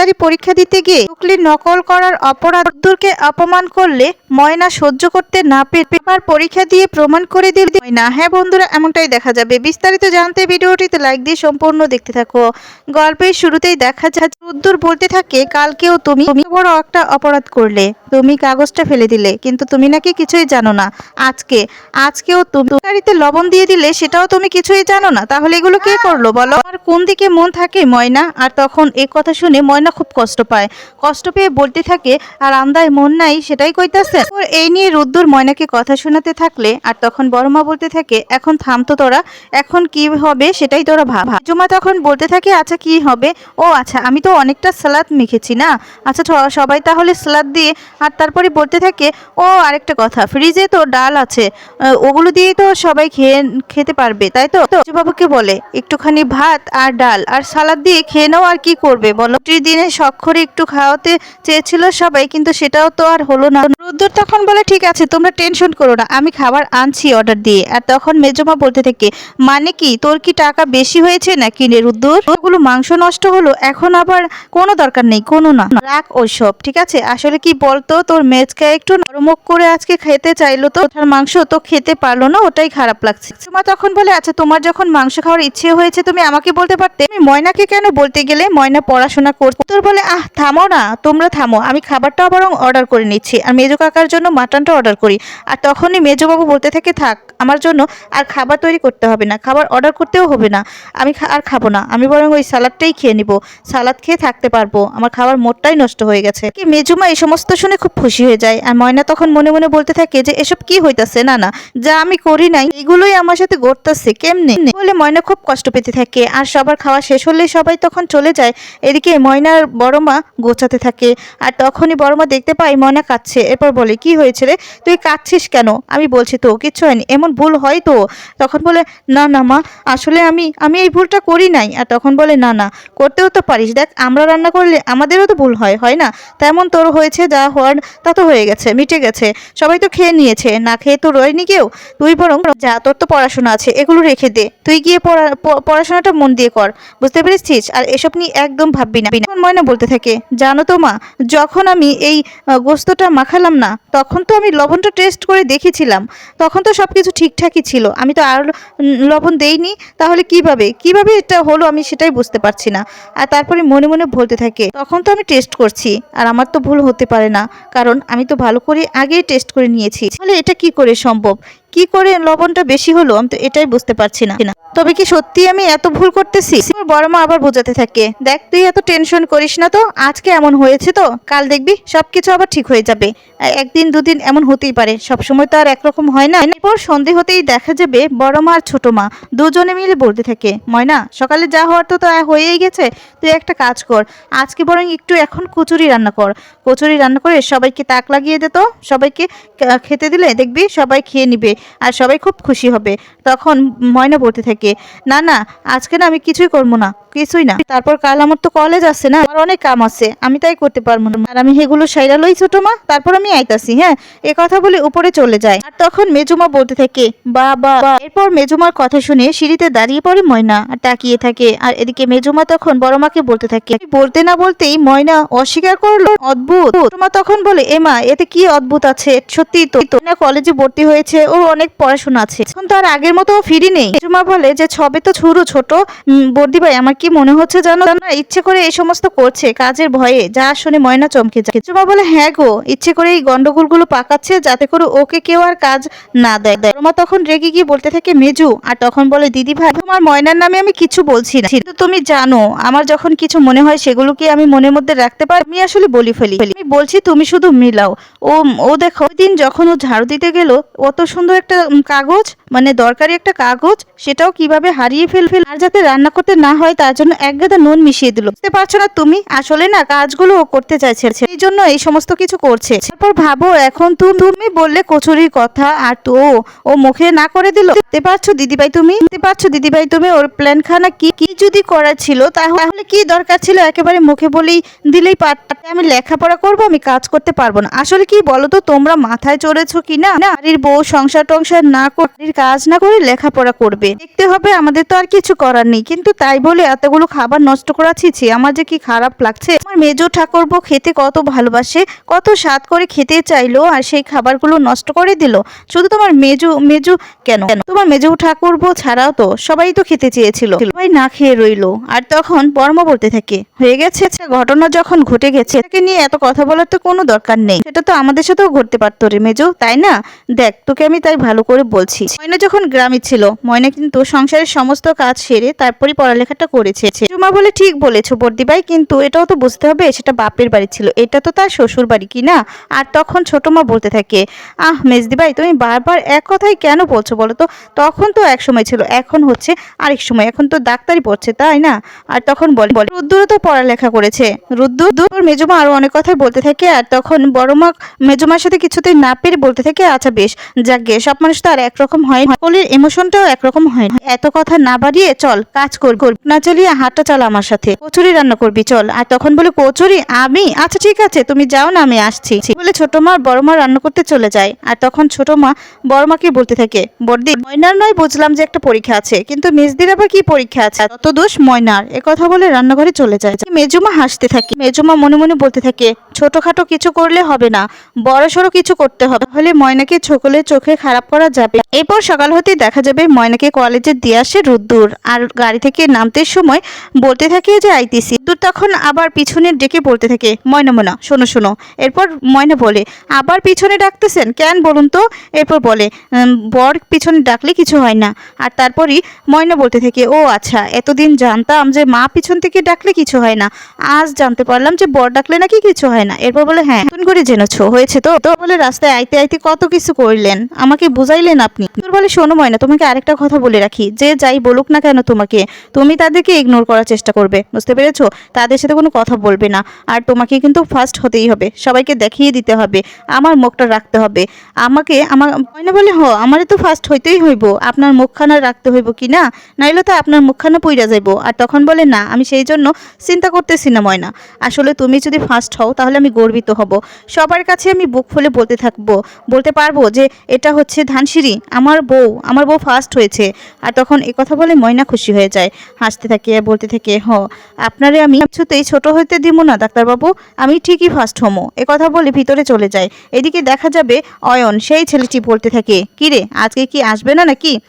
ডাক্তারি পরীক্ষা দিতে গিয়ে টুকলি নকল করার অপরাধ রুদ্দুরকে অপমান করলে ময়না সহ্য করতে না পেরে পেপার পরীক্ষা দিয়ে প্রমাণ করে দিল ময়না। হ্যাঁ বন্ধুরা, এমনটাই দেখা যাবে। বিস্তারিত জানতে ভিডিওটিতে লাইক দিয়ে সম্পূর্ণ দেখতে থাকো। গল্পের শুরুতেই দেখা যায় রুদ্দুর বলতে থাকে, কালকেও তুমি তুমি বড় একটা অপরাধ করলে। তুমি কাগজটা ফেলে দিলে, কিন্তু তুমি নাকি কিছুই জানো না। আজকে, আজকেও তুমি তরকারিতে লবণ দিয়ে দিলে, সেটাও তুমি কিছুই জানো না। তাহলে এগুলো কে করল বলো? আর কোন দিকে মন থাকে ময়না, আর তখন এই কথা শুনে ময়না খুব কষ্ট পায়। কষ্ট পেয়ে বলতে থাকে, আর আন্দায় মন নাই? সেটাই কইতাছে। ওর এই নিয়ে রুদ্দুর ময়নাকে কথা শোনাতে থাকলে আর তখন বড় মা বলতে থাকে, এখন থাম তো তোরা, এখন কি হবে সেটাই তোরা ভাব। জুমা তখন বলতে থাকে আচ্ছা কি হবে? ও আচ্ছা আমি তো অনেকটা সালাদ মেখেছি না? আচ্ছা সবাই তাহলে সালাদ দিয়ে, আর তারপরে বলতে থাকে, ও, আরেকটা কথা, ফ্রিজে তো ডাল আছে ওগুলো দিয়েই তো সবাই খেয়ে, খেতে পারবে, তাই তো? বাবুকে বলে, একটুখানি ভাত আর ডাল, আর সালাদ দিয়ে খেয়ে নাও, আর কি করবে বলো? দিনে শখ করে একটু খাওয়াতে চেয়েছিল সবাই, কিন্তু সেটাও তো আর হলো না। রুদ্দুর তখন বলে, ঠিক আছে, তোমরা টেনশন করো না, আমি খাবার আনছি অর্ডার দিয়ে। আর তখন মেজমা বলতে থাকে মানে কি, তোর কি টাকা বেশি হয়েছে নাকি রে রুদ্দুর? ওগুলো মাংস নষ্ট হলো, এখন আবার কোনো দরকার নেই, কোনো না। রাখ ওইসব, ঠিক আছে? আসলে কি বলতো, তোর মেজকা একটু নরমক করে আজকে খেতে চাইলো তো ওটার মাংস তো খেতে পারল না, ওটাই খারাপ লাগছে। মা তখন বলে আচ্ছা তোমার যখন মাংস খাওয়ার ইচ্ছে হয়েছে, তুমি আমাকে বলতে পারতে? তুমি ময়নাকে কেন বলতে গেলে? ময়না পড়াশোনা করতে তোর বলে, আহ, থামো না, তোমরা থামো। আমি খাবারটা বরং অর্ডার করে নিচ্ছি আর মেজো কাকার জন্য মাটনটা অর্ডার করি। আর তখনই মেজোবাবু বলতে থাকে, থাক, আমার জন্য আর খাবার তৈরি করতে হবে না, খাবার অর্ডার করতেও হবে না। আমি আর খাব না। আমি বরং ওই সালাদটাই খেয়ে নিব। সালাদ খেয়ে থাকতে পারব। আমার খাবার মোটটাই নষ্ট হয়ে গেছে। কি মেজুমা এই সমস্ত শুনে খুব খুশি হয়ে যায়। আর ময়না তখন মনে মনে বলতে থাকে যে, এসব কি হইতাছে? না না, যা আমি করি নাই, এগুলোই আমার সাথে ঘটতেছে, কেমনে? বলে ময়না খুব কষ্ট পেতে থাকে। আর সবার খাওয়া শেষ হলে সবাই তখন চলে যায়। এদিকে ময়নার বড় মা গোছাতে থাকে। আর তখনই বড় মা দেখতে পাই ময়না কাঁদছে। এরপর বলে, কি হয়েছে রে? তুই কাঁদছিস কেন? আমি বলছি তো, কিচ্ছু হয়নি। এমন ভুল হয় তো? তখন বলে, না না মা, আসলে আমি আমি এই ভুলটা করি নাই। আর তখন বলে, না না, করতেও তো পারিস। দেখ, আমরা রান্না করলে আমাদেরও তো ভুল হয় হয় না? তেমন তোর হয়েছে, যা হওয়ার তা তো হয়ে গেছে, মিটে গেছে। সবাই তো খেয়ে নিয়েছে, না খেয়ে তো রয়নি কেউ? তুই বরং যা, তোর তো পড়াশোনা আছে, এগুলো রেখে দে। তুই গিয়ে পড়া পড়াশোনাটা মন দিয়ে কর। বুঝতে পেরেছিস? আর এসব নিয়ে একদম ভাববি না। ময়না বলতে থাকে, জানো তো মা, যখন আমি এই গোস্তটা মাখালাম না, তখন তো আমি লবণটা টেস্ট করে দেখেছিলাম, তখন তো সব কিছু ঠিকঠাকই ছিল, আমি তো আর লবণ দেইনি, তাহলে কীভাবে কীভাবে এটা হলো আমি সেটাই বুঝতে পারছি না। আর তারপরে মনে মনে বলতে থাকে, তখন তো আমি টেস্ট করছি, আর আমার তো ভুল হতে পারে না, কারণ আমি তো ভালো করে আগেই টেস্ট করে নিয়েছি। তাহলে এটা কি করে সম্ভব? কি করে লবণটা বেশি হলো আমি তো এটাই বুঝতে পারছি না। তবে কি সত্যি আমি এত ভুল করতেছি? বড় মা আবার বোঝাতে থাকে। দেখ, তুই এত টেনশন করিস না তো? আজকে এমন হয়েছে তো? কাল দেখবি সবকিছু আবার ঠিক হয়ে যাবে। একদিন দুদিন এমন হতেই পারে। সব সময় তো আর একরকম হয় না। এরপর সন্ধে হতেই দেখা যাবে বড় মা আর ছোট মা দুজনে মিলে বলতে থাকে, ময়না, সকালে যা হওয়ার তো তা হয়েই গেছে। তুই একটা কাজ কর। আজকে বরং একটু এখন কচুরি রান্না কর। কচুরি রান্না করে সবাইকে তাক লাগিয়ে দে তো। সবাইকে খেতে দিলে দেখবি সবাই খেয়ে নিবে। আর সবাই খুব খুশি হবে। তখন ময়না বলতে থাকে, না না, আজকে না আমি কিছুই করব না। কিছুই না। তারপর কাল আমার তো কলেজ আছে না, আমার অনেক কাম আছে, আমি তাই করতে পারব না। আর আমি সেগুলো সাইরা লই ছোট মা, তারপর আমি আইতাছি হ্যাঁ? এ কথা বলে উপরে চলে যায়। আর তখন মেজুমা বলতে থাকে, বা বা। এরপর মেজুমার কথা শুনে সিঁড়িতে দাঁড়িয়ে পড়ে ময়না আর তাকিয়ে থাকে। আর এদিকে মেজুমা তখন বড় মাকে বলতে থাকে বলতে না বলতেই ময়না অস্বীকার করল, অদ্ভুত। মা তখন বলে, এ মা, এতে কি অদ্ভুত আছে? সত্যি তো। না কলেজে ভর্তি হয়েছে, ওর অনেক পড়াশোনা আছে। এখন তো আর আগের মতো ও ফিরি নেই। মেজুমা বলে যে, ছবে তো ছুরু ছোট। বর্দি ভাই, আমার কি মনে হচ্ছে জানো? না ইচ্ছে করে এই সমস্ত করছে, কাজের ভয়ে। যা শুনে ময়না চমকে যায়। মেজুমা বলে হ্যাঁ গো, ইচ্ছে করে এই গন্ডগোলগুলো পাকাচ্ছে যাতে করে ওকে কেউ আর কাজ না দেয়। মা তখন রেগে গিয়ে বলতে থাকে, মেজু, আর তখন বলে, দিদি ভাই, তোমার ময়নার নামে আমি কিছু বলছি না। কিন্তু তুমি জানো, আমার যখন কিছু মনে হয় সেগুলোকে আমি মনের মধ্যে রাখতে পারি আমি আসলে বলি ফেলি। আমি বলছি, তুমি শুধু মিলাও। ও ও দেখো, ওই দিন যখন ও ঝাড়ু দিতে গেল, অত সুন্দর একটা কাগজ মানে দরকারি একটা কাগজ, সেটাও কীভাবে হারিয়ে ফেল ফেল, আর যাতে রান্না করতে না হয় তার জন্য এক গাদা নুন মিশিয়ে দিল। বুঝতে পারছ না তুমি? আসলে না কাজগুলো ও করতে চাইছে। এই জন্য এই সমস্ত কিছু করছে। তারপর ভাবো এখন তুমি বললে কচুরির কথা আর তো ও- মুখে না করে দিল। পারছ দিদিভাই তুমি? দেখতে পারছ দিদিভাই তুমি ওর প্ল্যান খানা কি? কি যদি করার ছিল তাহলে কি দরকার ছিল? একেবারে মুখে বলেই দিলেই পারতে আমি লেখাপড়া করব, আমি কাজ করতে পারব না। আসলে কি বলো তো তোমরা মাথায় চড়েছো কি না? না, বাড়ির বউ সংসার টংসার না করে কাজ না করে লেখাপড়া করবে। দেখতে হবে, আমাদের তো আর কিছু করার নেই। কিন্তু তাই বলে এত এতগুলো খাবার নষ্ট করা করাচ্ছি আমার যে কি খারাপ লাগছে? আমার মেজো ঠাকুরবো খেতে কত ভালোবাসে, কত স্বাদ করে খেতে চাইলো আর সেই খাবারগুলো নষ্ট করে দিল। শুধু তোমার মেজু মেজু কেন? তোমার মেজু ঠাকুরবো ছাড়াও তো সবাই তো খেতে চেয়েছিল। সবাই না খেয়ে রইল। আর তখন বর্ম বলতে থাকে, হয়ে গেছে ঘটনা যখন ঘটে গেছে, তাকে নিয়ে এত কথা বলার তো কোনো দরকার নেই। সেটা তো আমাদের সাথেও ঘটতে পারতো রে মেজু, তাই না? দেখ, তোকে আমি তাই ভালো করে বলছি। ময়না যখন গ্রামে ছিল, ময়না কিন্তু সংসারের সমস্ত কাজ সেরে তারপরে পড়ালেখাটা করেছে জুমা বলে, ঠিক বলেছ বর্দি ভাই, কিন্তু এটাও তো বুঝতে হবে, সেটা বাপের বাড়ি ছিল। এটা তো তার শ্বশুর বাড়ি, কি না? আর তখন ছোট মা বলতে থাকে, আহ, মেজদি ভাই, তুমি বারবার এক কথাই কেন বলছো বলো তো? তখন তো এক সময় ছিল, এখন হচ্ছে আরেক সময়। এখন তো ডাক্তারি পড়ছে, তাই না? আর তখন বলে বলে, রুদ্দুরও তো পড়ালেখা করেছে। রুদ্দু ওর মেজমা আরও অনেক কথাই বলতে থাকে, আর তখন বড় মা মেজমার সাথে কিছুতেই না পেরে বলতে থাকে আচ্ছা বেশ, যাক গে সব মানুষ তো আর একরকম হয় সকলের ইমোশনটাও একরকম হয় এত কথা না বাড়িয়ে চল, কাজ কর না চলিয়ে হাতটা চল আমার সাথে। কচুরি রান্না করবি, চল। আর তখন বলে, কচুরি, আমি? আচ্ছা ঠিক আছে, তুমি যাও না, আমি আসছি। বলে, ছোট মা বড় মা রান্না করতে চলে যায়। আর তখন ছোট মা বড় মাকে বলতে থাকে বর্দি ময়নার নয়, বুঝলাম যে একটা পরীক্ষা আছে, কিন্তু মেজদির আবার কি পরীক্ষা আছে? তত দোষ ময়নার। এ কথা বলে রান্নাঘরে চলে যায়। মেজুমা হাসতে থাকে। মেজুমা মনে মনে বলতে থাকে, ছোটখাটো কিছু করলে হবে না বড় সড়ো কিছু করতে হবে। হলে ময়নাকে সকলের চোখে খারাপ করা যাবে। এরপর সকাল হতেই দেখা যাবে ময়নাকে কলেজে দিয়ে আসে রুদ্দুর। আর গাড়ি থেকে নামতে সময় বলতে থাকে যে আইতিসি। রুদ্দুর তখন আবার পিছনে ডেকে বলতে থাকে, ময়না ময়না, শোনো শোনো। এরপর ময়না বলে, আবার পিছনে ডাকতেছেন? কেন বলুন তো? এরপর বলে বর পিছনে ডাকলে কিছু হয় না। আর তারপরই ময়না বলতে থাকে, ও আচ্ছা এতদিন জানতাম যে মা পিছন থেকে ডাকলে কিছু হয় না। আজ জানতে পারলাম যে বর ডাকলে নাকি কিছু হয় না। এরপর বলে হ্যাঁ নতুন করে জেনেছো, হয়েছে তো? তো বলে, রাস্তায় আইতে আইতে কত কিছু করলেন? আমাকে বুঝাইলেন আপনি? তোর বলে শোনো, ময়না, তোমাকে আরেকটা কথা বলে রাখি। যে যাই বলুক না কেন তোমাকে, তুমি তাদেরকে ইগনোর করার চেষ্টা করবে, বুঝতে পেরেছ? তাদের সাথে কোনো কথা বলবে না। আর তোমাকে কিন্তু ফার্স্ট হতেই হবে। সবাইকে দেখিয়ে দিতে হবে। আমার মুখটা রাখতে হবে। আমাকে, আমার, ময়না বলে, হ, আমারে তো ফার্স্ট হইতেই হইব। আপনার মুখখানা রাখতে হইব কি না? নাইলে তো আপনার মুখখানা পুইরা যাইব। আর তখন বলে, না, আমি সেই জন্য চিন্তা করতেছি না, ময়না। আসলে তুমি যদি ফার্স্ট হও, তাহলে আমি গর্বিত হব। সবার কাছে আমি বুক ফুলে বলতে থাকব, বলতে পারব যে এটা হচ্ছে ধানসিঁড়ি। আমার বউ আমার বউ ফার্স্ট হয়েছে। আর তখন এ কথা বলে ময়না খুশি হয়ে যায়। হাসতে থাকে, বলতে থাকে, হ, আপনারে আমি কিছুতেই ছোট হইতে দিব না, ডাক্তারবাবু। আমি ঠিকই ফার্স্ট হমো। এ কথা বলে ভিতরে চলে যায়। এদিকে দেখা যাবে অয়ন, সেই ছেলেটি বলতে থাকে, কিরে, আজকে কি আসবে না নাকি?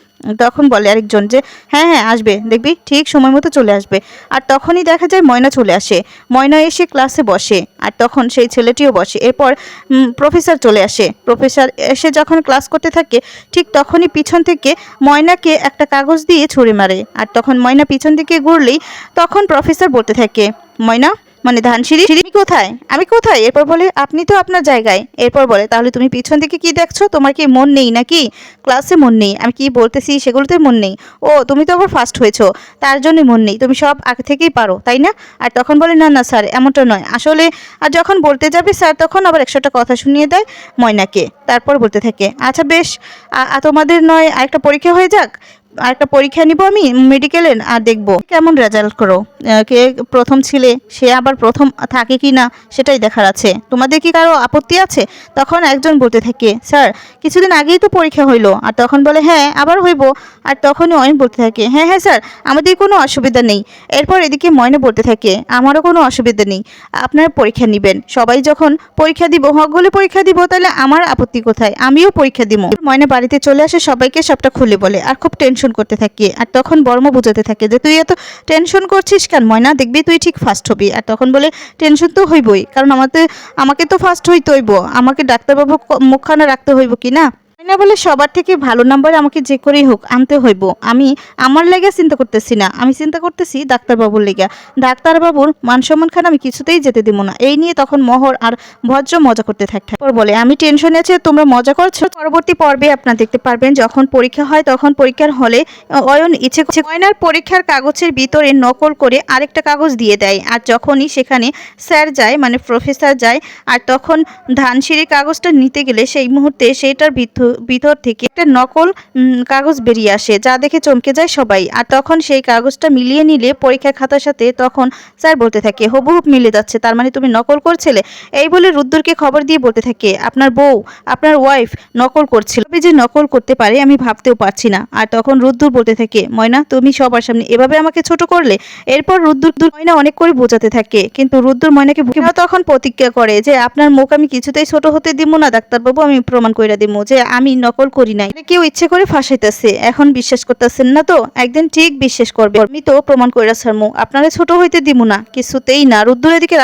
তখন বলে আরেকজন যে হ্যাঁ হ্যাঁ আসবে, দেখবি, ঠিক সময় মতো চলে আসবে। আর তখনই দেখা যায় ময়না চলে আসে। ময়না এসে ক্লাসে বসে, আর তখন সেই ছেলেটিও বসে। এরপর প্রফেসর চলে আসে। প্রফেসর এসে যখন ক্লাস করতে থাকে, ঠিক তখনই পিছন থেকে ময়নাকে একটা কাগজ দিয়ে ছুঁড়ে মারে। আর তখন ময়না পিছন দিকে ঘুরলেই তখন প্রফেসর বলতে থাকে, ময়না মানে ধানসিঁড়ি? সিঁড়ি কোথায়? আমি কোথায়? এরপর বলে, আপনি তো আপনার জায়গায়। এরপর বলে, তাহলে তুমি পিছন দিকে কি দেখছ? তোমার কি মন নেই নাকি? ক্লাসে মন নেই। আমি কি বলতেছি সেগুলোতে মন নেই। ও, তুমি তো আবার ফার্স্ট হয়েছো। তার জন্যই মন নেই। তুমি সব আগে থেকেই পারো, তাই না? আর তখন বলে, না না, স্যার, এমনটা নয়। আসলে, আর যখন বলতে যাবে, স্যার, তখন আবার একশোটা কথা শুনিয়ে দেয় ময়নাকে। তারপর বলতে থাকে আচ্ছা বেশ তোমাদের নয়, আরেকটা পরীক্ষা হয়ে যাক? আরেকটা পরীক্ষা নিব আমি মেডিকেলের আর দেখব। কেমন রেজাল্ট করো? কে প্রথম ছিলে, সে আবার প্রথম থাকে কি না, সেটাই দেখার আছে। তোমাদের কি কারও আপত্তি আছে? তখন একজন বলতে থাকে, স্যার, কিছুদিন আগেই তো পরীক্ষা হইল। আর তখন বলে হ্যাঁ আবার হইব। আর তখনই অয়ন বলতে থাকে হ্যাঁ হ্যাঁ স্যার, আমাদের কোনো অসুবিধা নেই। এরপর এদিকে ময়না বলতে থাকে, আমারও কোনো অসুবিধা নেই, আপনারা পরীক্ষা নেবেন। সবাই যখন পরীক্ষা দিব হক হলে পরীক্ষা দিব, তাহলে আমার আপত্তি কোথায়? আমিও পরীক্ষা দিব ময়না বাড়িতে চলে আসে, সবাইকে সবটা খুলে বলে, আর খুব টেনশন করতে থাকি। আর তখন বর্ম বুঝাতে থাকে যে, তুই এত টেনশন করছিস কেন? ময়না, দেখবি তুই ঠিক ফার্স্ট হবি। আর তখন বলে টেনশন তো হইবই। কারণ আমাদের আমাকে তো ফার্স্ট হইতে হইব। আমাকে ডাক্তারবাবু মুখখানা রাখতে হইব কি না? না বলে সবার থেকে ভালো নাম্বার আমাকে যে করেই হোক আনতে হইব। আমি আমার লেগে চিন্তা করতেছি না। আমি চিন্তা করতেছি ডাক্তারবাবুর লেগে। ডাক্তারবাবুর মান সম্মান খান আমি কিছুতেই যেতে দিব না। এই নিয়ে তখন মহর আর ভদ্র মজা করতে থাকে তারপর বলে, আমি টেনশনে আছে, তোমরা মজা করছ? পরবর্তী পর্বে আপনারা দেখতে পারবেন, যখন পরীক্ষা হয় তখন পরীক্ষার হলে অয়ন ইচ্ছে করছে ময়নার পরীক্ষার কাগজের ভিতরে নকল করে আরেকটা কাগজ দিয়ে দেয়। আর যখনই সেখানে স্যার যায় মানে প্রফেসর যায়, আর তখন ধানসিঁড়ি কাগজটা নিতে গেলে সেই মুহূর্তে সেইটার ভিতর ভিতর থেকে একটা নকল কাগজ বেরিয়ে আসে, যা দেখে চমকে যায় সবাই। আর তখন সেই কাগজটা মিলিয়ে নিলে পরীক্ষার খাতার সাথে তখন স্যার বলতে থাকে হুবহুব মিলে যাচ্ছে, তার মানে তুমি নকল করছিলে? এই বলে রুদ্রকে খবর দিয়ে বলতে থাকে, আপনার বউ, আপনার ওয়াইফ নকল করছিল। যে নকল করতে পারে আমি ভাবতেও পারছি না। আর তখন রুদ্দুর বলতে থাকে, ময়না, তুমি সবার সামনে এভাবে আমাকে ছোট করলে? এরপর রুদ্দুর ময়না অনেক করে বোঝাতে থাকে, কিন্তু রুদ্দুর ময়নাকে তখন প্রতিজ্ঞা করে যে, আপনার মুখ আমি কিছুতেই ছোট হতে দিব না, ডাক্তারবাবু, আমি প্রমাণ করে দিব যে আমি নকল করি নাই। কেউ ইচ্ছে করে ফাঁসাইতেছে। এখন বিশ্বাস করতেছেন না তো? একদিন ঠিক বিশ্বাস করবে। আমি তো প্রমাণ করে ছাড়মু। আপনারা ছোট হইতে দিব না। কিছুতেই না। রুদ্ধ এদিকে